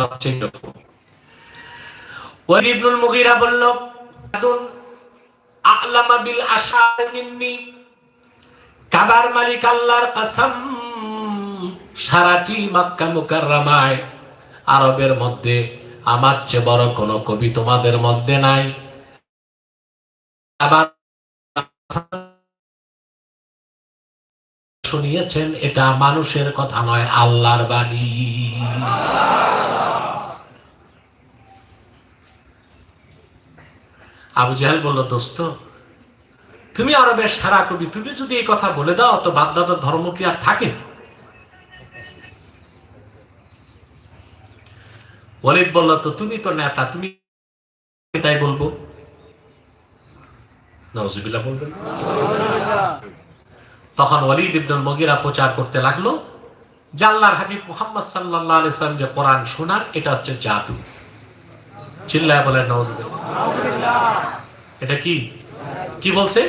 হচ্ছে এরকম। ইবনুল মুগীরা বলল আ'লামা বিল আশার মিন্নি, কাবার মালিক আল্লাহর কসম, সারাটি মক্কা মুকাররমায়, আরবের মধ্যে, আমার চেয়ে বড় কোন কবি তোমাদের মধ্যে নাই শুনিয়েছেন, এটা মানুষের কথা নয়, আল্লাহর বাণী আবু জাহেল বলল, দোস্ত, তুমি আরবের সারা কবি, তুমি যদি এই কথা বলে দাও, তো বাগদাদের ধর্ম কি আর থাকে? ওয়ালিদ বলল, তো তুমি তো নেতা, তুমি তাই বলব? বলবেন। তখন ওয়ালিদ ইবনুল মুগিরা প্রচার করতে লাগল জাল্লার হাবিব মুহাম্মদ সাল্লাল্লাহু আলাইহি সাল্লাম যে কোরআন শোনার, এটা হচ্ছে জাদু। চিল্লায় বলেন নওয়াজুবিল্লাহ এটা কি? কি বলছে?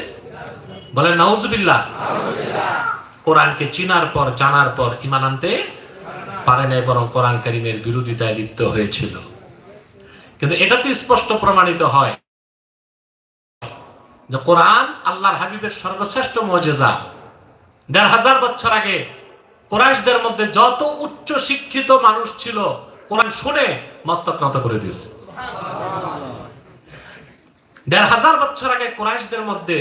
বলে নাউজুবিল্লাহ। কোরআনকে চিনার পর, জানার পর ইমান আনতে পারে নাই, বরং কোরআন কারিমের বিরোধিতায় লিপ্ত হয়েছিল। কিন্তু এটা তো স্পষ্ট প্রমাণিত হয় যে কোরআন আল্লাহর হাবিবের সর্বশ্রেষ্ঠ মজেজা। দেড় হাজার বছর আগে কোরআশদের মধ্যে যত উচ্চ শিক্ষিত মানুষ ছিল, কোরআন শুনে মস্তক নত করে দিয়েছে। দেড় হাজার বছর আগে কোরআশদের মধ্যে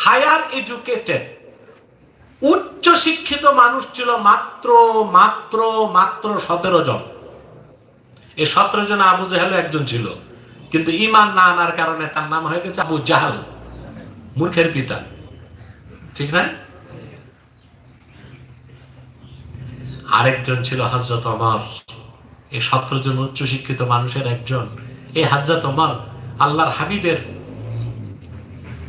হায়ার এডুকেটেড, উচ্চ শিক্ষিত মানুষ ছিল মাত্র মাত্র মাত্র সতেরো জন। এই সতেরো জন আবু জাহাল একজন ছিল। কিন্তু ইমান না আনার কারণে তার নাম হয়ে গেছে আবু জাহাল, মূর্খের পিতা। ঠিক না আরেকজন ছিল হজরত অমর এই সতেরো জন উচ্চ শিক্ষিত মানুষের একজন। এই হজরত অমর আল্লাহর হাবিবের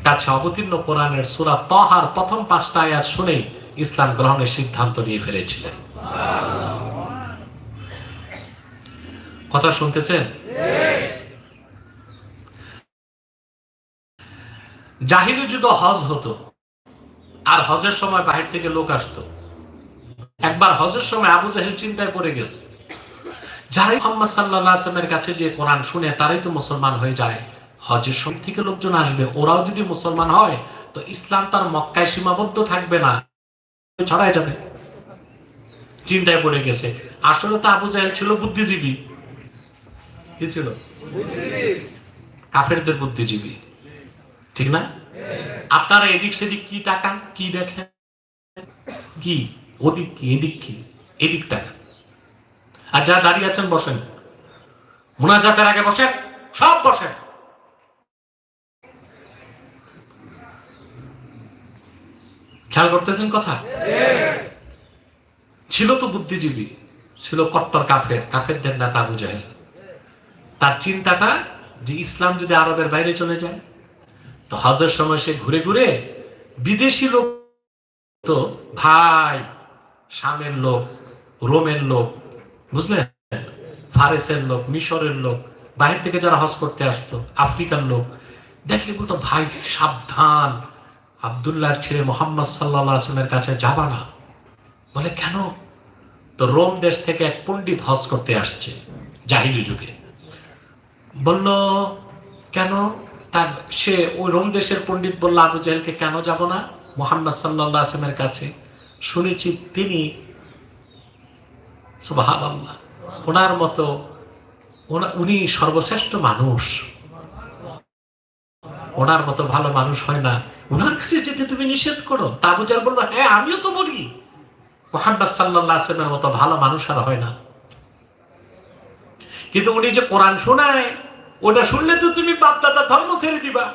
কাছে অবতীর্ণ কোরআনের সুরা তহার প্রথম পাঁচটা আয়াত শুনেই ইসলাম গ্রহণের সিদ্ধান্ত নিয়ে ফেলেছিলেন। কথা শুনতেছেন? জাহিরি যুদ্ধ হজ হতো, আর হজের সময় বাহির থেকে লোক আসতো। একবার হজের সময় আবু জাহিল চিন্তায় পড়ে গেছে। যারাই মোহাম্মদ সাল্লাহ আসলামের কাছে যে কোরআন শুনে তারাই তো মুসলমান হয়ে যায়। হজের সময় থেকে লোকজন আসবে ওরাও যদি মুসলমান হয় তো ইসলাম তার মক্কায় সীমাবদ্ধ থাকবে না। ছড়ায় যাবে। চিন্তায় পড়ে গেছে। আসলে তো আবু জাহেল ছিল বুদ্ধিজীবী। কি ছিল? কাফেরদের বুদ্ধিজীবী। ঠিক না? আপনারা এদিক সেদিক কি তাকান কি দেখেন? কি? ওদিক কি এদিক কি? এদিক তাকান। আর যা দাঁড়িয়ে আছেন, বসেন। মোনাজাতের আগে বসেন, সব বসেন। খেয়াল করতেছেন কথা? ছিল তো বুদ্ধিজীবী, ছিল কট্টর কাফের, কাফেরদের নেতা আবু জাহেল। তার চিন্তাটা যে ইসলাম যদি আরবের বাইরে চলে যায়, তো হজের সময় সে ঘুরে ঘুরে বিদেশি লোক তো ভাই শামের লোক, রোমের লোক বুঝলেন ফারেসের লোক, মিশরের লোক, বাহির থেকে যারা হজ করতে আসতো, আফ্রিকার লোক, দেখলে বলতো, ভাই, সাবধান। আবদুল্লাহর ছেলে মোহাম্মদ সাল্লাহ আসলামের কাছে যাবা না। বলে, কেন? তো রোম দেশ থেকে এক পণ্ডিত হজ করতে আসছে জাহিলি যুগে। বলল, কেন? তার, সে ওই রোম দেশের পণ্ডিত বলল, আবু জাহেলকে কেন যাব না মোহাম্মদ সাল্লাহ আসলামের কাছে? শুনেছি তিনি সুবাহান আল্লাহ ওনার মতো উনি সর্বশ্রেষ্ঠ মানুষ। ওনার মতো ভালো মানুষ হয় না। ওনার কাছে যেতে তুমি নিষেধ করো, তা জাহেল বলল হ্যাঁ আমিও তো বলি। মোহাম্মদ সাল্লাহ আসলামের মতো ভালো মানুষ আর হয় না। কিন্তু উনি যে কোরআন শোনায়, ওটা শুনলে তো তুমি বাপদাদা ধর্ম ছেড়ে দিবা।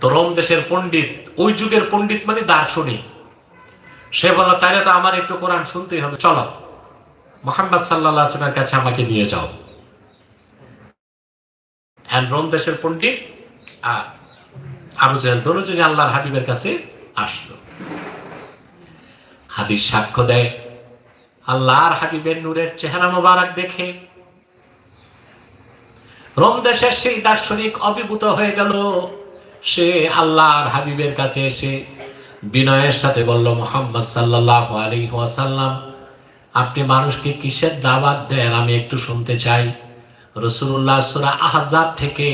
তো রোম দেশের পণ্ডিত, ওই যুগের পণ্ডিত মানে দার্শনিক। সে বলল তাহলে তো আমার একটু কোরআন শুনতেই হবে। চলো, মোহাম্মদ সাল্লাহ আসলামের কাছে আমাকে নিয়ে যাও। রোম দেশের পণ্ডিত আর আবু জাহেল আল্লাহর হাবিবের কাছে আসলো। হাদিস সাক্ষ্য দেয়, আল্লাহর হাবিবের নূরের চেহারা মোবারক দেখে রোম দেশের সেই দার্শনিক অভিভূত হয়ে গেল। সে আল্লাহর হাবিবের কাছে এসে বিনয়ের সাথে বলল, মোহাম্মদ সাল্লাহ আলী ওয়াসাল্লাম, আপনি মানুষকে কিসের দাওয়াত দেন আমি একটু শুনতে চাই। রসুল্লাহ সুরা আহজাব থেকে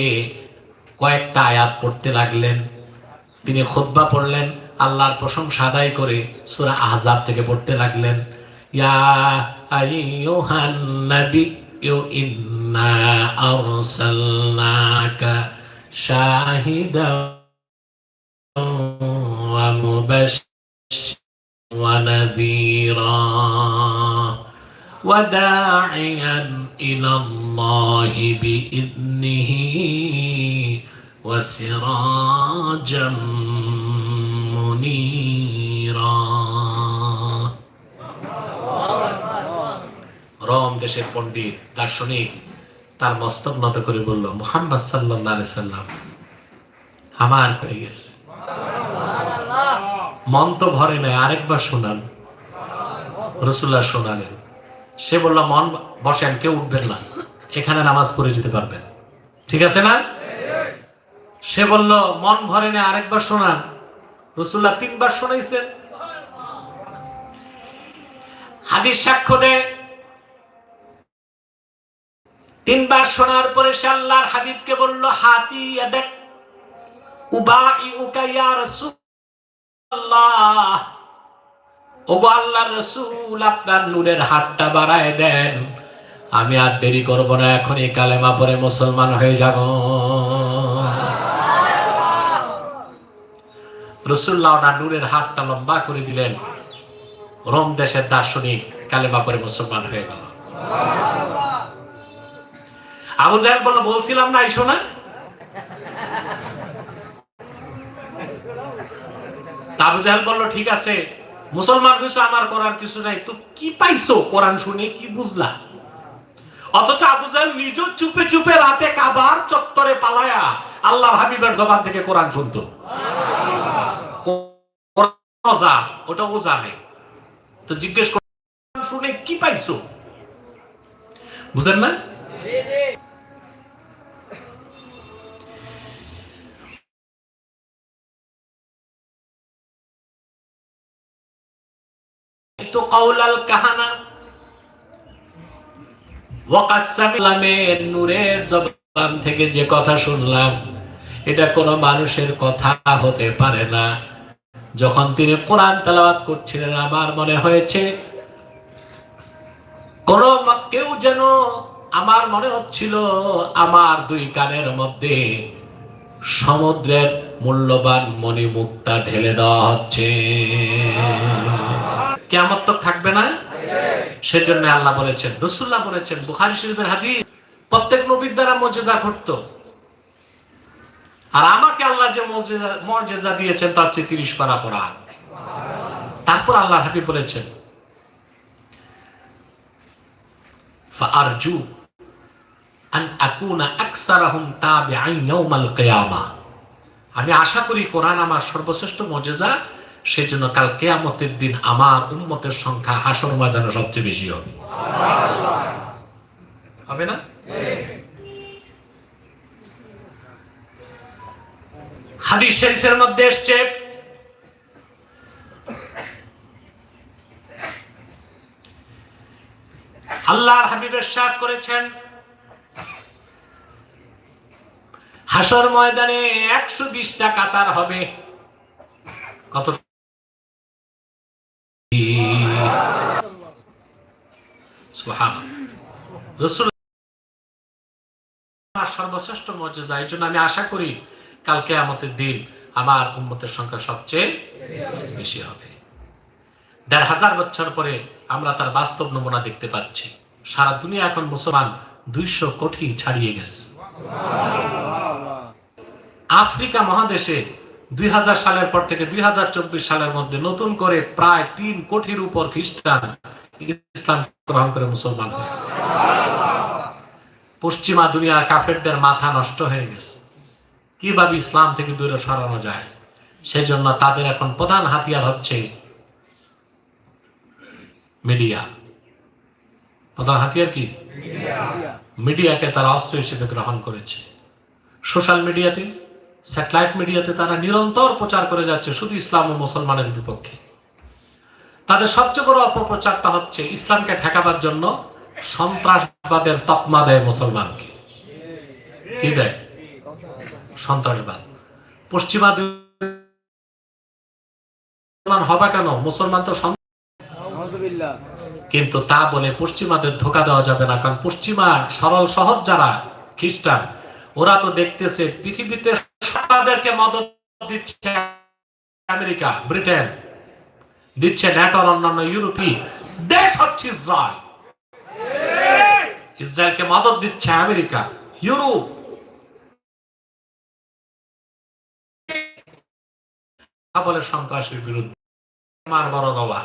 কয়েকটা আয়াত পড়তে লাগলেন। তিনি খুতবা পড়লেন, আল্লাহর প্রশংসা আদায় করে সুরা আহজাব থেকে পড়তে লাগলেন। ইয়া ইন্না শাহিদান ওয়া মুবাশশিরান ونذيرا وداعيا إلى الله بإذنه وسراجا منيرا রম দেশের পণ্ডিত দার্শনিক তার মস্তক নত করে বলল মোহাম্মদ সাল্লাহ সাল্লাম আমার পেয়ে গেছে মন তো ভরে নাই, আরেকবার শোনান। রসুল্লাহ শোনালেন। সে বলল, মন বসেন, কেউ উঠবেন না, এখানে নামাজ পড়ে যেতে পারবেন। ঠিক আছে না? সে বলল, মন ভরে নাই, আরেকবার শোনান। রসুল্লাহ তিনবার শোনাইছেন। হাদিস সাক্ষ্য দেয়, তিনবার শোনার পরে সে আল্লাহর হাবিবকে বলল, হাতি দেখ উবাই উকাইয়া রসুল আল্লাহ। ওগো আল্লাহর রসুল, আপনার নূরের হাতটা বাড়ায় দেন। আমি আর দেরি করব না, এখন এই কালেমা পরে মুসলমান হয়ে যাব। রসুল্লাহ নূরের হাতটা লম্বা করে দিলেন। রোম দেশের দার্শনিক, কালেমা পরে মুসলমান হয়ে গেল। আবু বলল, বলছিলাম না, আইসো না। আবু জাহেল বলল, ঠিক আছে, মুসলমান কিছু আমার করার কিছু নাই। তো কি পাইছো কোরআন শুনে, কি বুঝলা? অথচ আবু জাহেল নিজ চুপে চুপে রাতে কাবার চত্বরে পালায়া আল্লাহ হাবিবের জবান থেকে কোরআন শুনতো। ওজা ওটা ও জানে। তো জিজ্ঞেস শুনে কি পাইছো? বুঝেন না? তো কাউলাল কাহানা। ওয়াকাসামের নূরের জবান থেকে যে কথা শুনলাম, এটা কোনো মানুষের কথা হতে পারে না। যখন তিনি কোরআন করছিলেন, আমার মনে হয়েছে, কোন কেউ যেন আমার মনে হচ্ছিল, আমার দুই কানের মধ্যে সমুদ্রের মূল্যবান মণিমুক্তা ঢেলে দেওয়া হচ্ছে। কেমন তো থাকবে না সেজন্য আল্লাহ বলেছেন রসুল্লাহ বলেছেন বুখারি শরীফের হাদিস প্রত্যেক নবীর দ্বারা মর্যাদা ঘটতো আর আমাকে আল্লাহ যে মর্যাদা- মর্যাদা দিয়েছেন তার চেয়ে তিরিশ পারা পড়া তারপর আল্লাহ হাবিব বলেছেন فأرجو أن أكون أكثرهم تابعا يوم القيامة আমি আশা করি কোরআন আমার সর্বশ্রেষ্ঠ মর্যাদা সেজন্য কাল কেয়ামতের দিন আমার উম্মতের সংখ্যা হাসর ময়দানে সবচেয়ে বেশি হবে। হবে না? হাদিস শরীফের মধ্যে এসছে, আল্লাহর হাবিবের সাথ করেছেন, হাসর ময়দানে একশো বিশটা কাতার হবে। রাসূল সর্বশ্রেষ্ঠ মর্যাদা, এই জন্য আমি আশা করি কালকে আমাদের দিন আমার উম্মতের সংখ্যা সবচেয়ে বেশি হবে। দেড় হাজার বছর পরে আমরা তার বাস্তব নমুনা দেখতে পাচ্ছি। সারা দুনিয়া এখন মুসলমান দুইশো কোটি ছাড়িয়ে গেছে। আফ্রিকা মহাদেশে দুই হাজার সালের পর থেকে দুই হাজার চব্বিশ সালের মধ্যে নতুন করে প্রায় তিন কোটির উপর খ্রিস্টান ইসলাম গ্রহণ করে মুসলমান হয়ে। পশ্চিমা দুনিয়ার কাফেরদের মাথা নষ্ট হয়ে গেছে। কীভাবে ইসলাম থেকে দূরে সরানো যায়? সেজন্য তাদের এখন প্রধান হাতিয়ার হচ্ছে মিডিয়া। প্রধান হাতিয়ার কি? মিডিয়াকে তারা অস্ত্র হিসেবে গ্রহণ করেছে। সোশ্যাল মিডিয়াতে, স্যাটেলাইট মিডিয়াতে তারা নিরন্তর প্রচার করে যাচ্ছে শুধু ইসলাম ও মুসলমানের বিপক্ষে। তাদের সবচেয়ে বড় অপপ্রচারটা হচ্ছে ইসলামকে ঠেকাবার জন্য সন্ত্রাসবাদের তকমা দেয় মুসলমানকে। কি দেয়? সন্ত্রাসবাদ। পশ্চিমা মুসলমান হবে কেন? মুসলমান তো কিন্তু তা বলে পশ্চিমাদের ধোকা দেওয়া যাবে না কারণ পশ্চিমা সরল সহজ যারা খ্রিস্টান ওরা তো দেখতেছে পৃথিবীতে তাদেরকে মদত দিচ্ছে আমেরিকা ব্রিটেন। দিচ্ছে ন্যাটোর অন্যান্য ইউরোপী। দেশ হচ্ছে ইসরায়েল ইসরায়েলকে মদত দিচ্ছে আমেরিকা। ইউরোপ। বলে সন্ত্রাসের বিরুদ্ধে। মার বড় গলা।